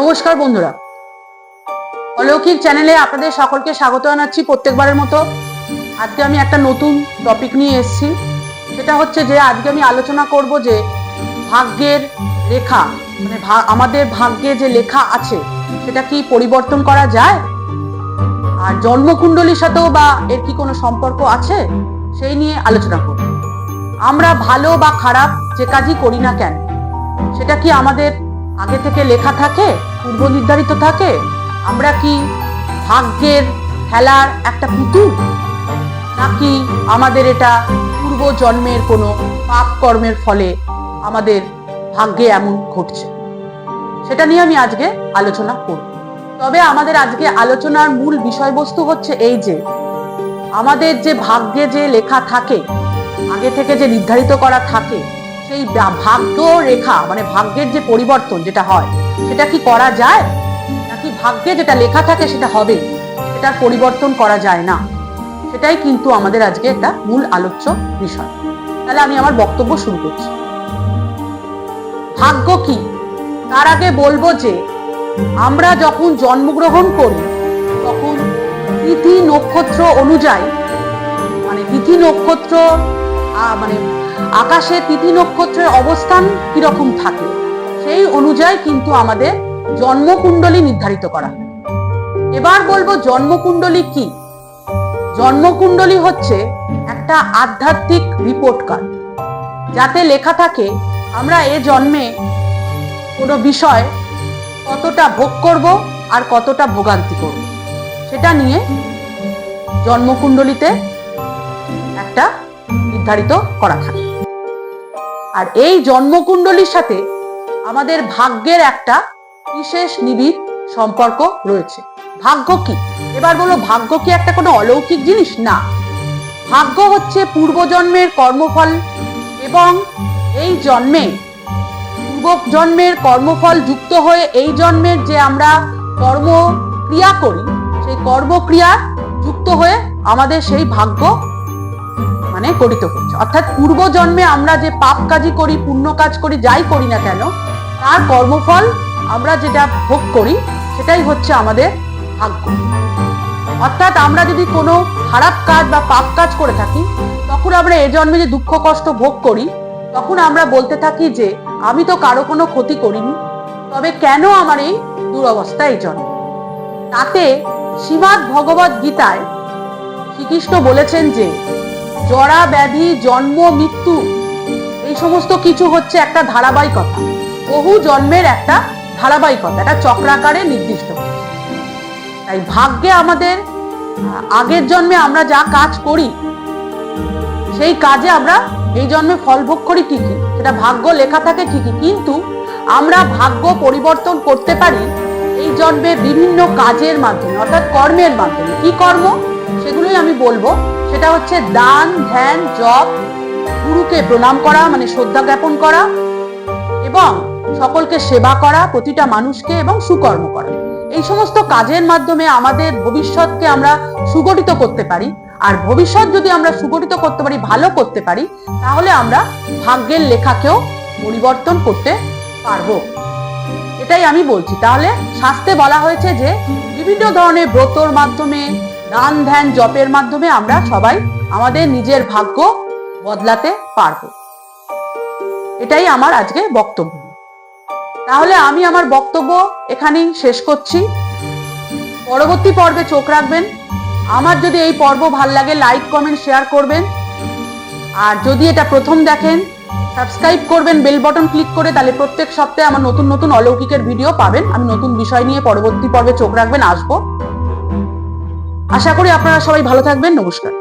নমস্কার বন্ধুরা। অলৌকিক চ্যানেলে আপনাদের সকলকে স্বাগত জানাচ্ছি প্রত্যেকবারের মতো। আজকে আমি একটা নতুন টপিক নিয়ে এসেছি। সেটা হচ্ছে যে, আজকে আমি আলোচনা করব যে, ভাগ্যের রেখা মানে আমাদের ভাগ্যে যে লেখা আছে, সেটা কি পরিবর্তন করা যায়? আর জন্মকুণ্ডলীর সাথেও বা এর কি কোনো সম্পর্ক আছে? সেই নিয়ে আলোচনা করব। আমরা ভালো বা খারাপ যে কাজই করি না কেন, সেটা কি আমাদের আগে থেকে লেখা থাকে? পূর্ব নির্ধারিত থাকে। আমরা কি ভাগ্যের খেলার একটা পুতুল? নাকি আমাদের এটা পূর্ব জন্মের কোনো পাপ কর্মের ফলে আমাদের ভাগ্যে এমন ঘটছে? সেটা নিয়ে আমি আজকে আলোচনা করব। তবে আমাদের আজকে আলোচনার মূল বিষয়বস্তু হচ্ছে এই যে, আমাদের যে ভাগ্যে যে লেখা থাকে, আগে থেকে যে নির্ধারিত করা থাকে সেই ভাগ্য রেখা মানে ভাগ্যের যে পরিবর্তন যেটা হয়, সেটা কি করা যায়? নাকি ভাগ্যে যেটা লেখা থাকে সেটা হবে? সেটার পরিবর্তন করা যায় না। সেটাই কিন্তু আমাদের আজকে একটা মূল আলোচ্য বিষয়। তাহলে আমি আমার বক্তব্য শুরু করছি। ভাগ্য কি? তার আগে বলব যে, আমরা যখন জন্মগ্রহণ করি, তখন তিথি নক্ষত্র অনুযায়ী মানে তিথি নক্ষত্র মানে আকাশে তিথি নক্ষত্রের অবস্থান কীরকম থাকে, সেই অনুযায়ী কিন্তু আমাদের জন্মকুণ্ডলী নির্ধারিত করা এবার বলব জন্মকুণ্ডলী কি? জন্মকুণ্ডলী হচ্ছে একটা আধ্যাত্মিক রিপোর্ট কার্ড যাতে লেখা থাকে আমরা এ জন্মে কোনো বিষয় কতটা ভোগ করব আর কতটা ভোগান্তি করব। সেটা নিয়ে জন্মকুণ্ডলিতে একটা নির্ধারিত করা থাকে। আর এই জন্মকুণ্ডলীর সাথে আমাদের ভাগ্যের একটা বিশেষ নিবিড় সম্পর্ক রয়েছে। ভাগ্য কি? এবার বলো, ভাগ্য কি একটা কোনো অলৌকিক জিনিস? না। ভাগ্য হচ্ছে পূর্বজন্মের কর্মফল এবং এই জন্মে পূর্ব জন্মের কর্মফল যুক্ত হয়ে এই জন্মের যে আমরা কর্মক্রিয়া করি, সেই কর্মক্রিয়া যুক্ত হয়ে আমাদের সেই ভাগ্য মানে গঠিত হচ্ছে অর্থাৎ পূর্ব জন্মে আমরা যে পাপ কাজই করি, পুণ্য কাজ করি, যাই করি না কেন, তার কর্মফল আমরা যেটা ভোগ করি, সেটাই হচ্ছে আমাদের ভাগ্য। অর্থাৎ আমরা যদি কোনো খারাপ কাজ বা পাপ কাজ করে থাকি, তখন আমরা এ জন্মে যে দুঃখ, কষ্ট ভোগ করি, তখন আমরা বলতে থাকি যে, আমি তো কারও কোনো ক্ষতি করিনি, তবে কেন আমার এই দুরবস্থা এই জন্ম? তাতে শ্রীমৎ ভগবত গীতায় শ্রীকৃষ্ণ বলেছেন যে জরা ব্যাধি, জন্ম, মৃত্যু, এই সমস্ত কিছু হচ্ছে একটা ধারাবাহিকতা। বহু জন্মের একটা ধারাবাহিকতা, একটা চক্রাকারে নির্দিষ্ট। তাই ভাগ্যে আমাদের আগের জন্মে আমরা যা কাজ করি, সেই কাজে আমরা এই জন্মে ফল ভোগ করি ঠিকই, সেটা ভাগ্য লেখা থাকে ঠিকই, কিন্তু আমরা ভাগ্য পরিবর্তন করতে পারি এই জন্মে বিভিন্ন কাজের মাধ্যমে, অর্থাৎ কর্মের মাধ্যমে। কি কর্ম? সেগুলোই আমি বলব। সেটা হচ্ছে দান, ধ্যান, জপ, গুরুকে প্রণাম করা মানে শ্রদ্ধা জ্ঞাপন করা এবং সকলকে সেবা করা, প্রতিটা মানুষকে এবং সুকর্ম করা। এই সমস্ত কাজের মাধ্যমে আমাদের ভবিষ্যৎকে আমরা সুগঠিত করতে পারি। আর ভবিষ্যৎ যদি আমরা সুগঠিত করতে পারি, ভালো করতে পারি, তাহলে আমরা ভাগ্যের লেখাকেও পরিবর্তন করতে পারব। এটাই আমি বলছি। তাহলে শাস্ত্রে বলা হয়েছে যে, বিভিন্ন ধরনের ব্রতর মাধ্যমে দান ধ্যান জপের মাধ্যমে আমরা সবাই আমাদের নিজের ভাগ্য বদলাতে পারব। এটাই আমার আজকে বক্তব্য। তাহলে আমি আমার বক্তব্য এখানেই শেষ করছি। পরবর্তী পর্বে চোখ রাখবেন। আমার যদি এই পর্ব ভালো লাগে লাইক কমেন্ট শেয়ার করবেন। আর যদি এটা প্রথম দেখেন সাবস্ক্রাইব করবেন বেল বটন ক্লিক করে, তাহলে প্রত্যেক সপ্তাহে আমার নতুন নতুন অলৌকিকের ভিডিও পাবেন। আমি নতুন বিষয় নিয়ে পরবর্তী পর্বে চোখ রাখবেন, আসব। আশা করি আপনারা সবাই ভালো থাকবেন নমস্কার।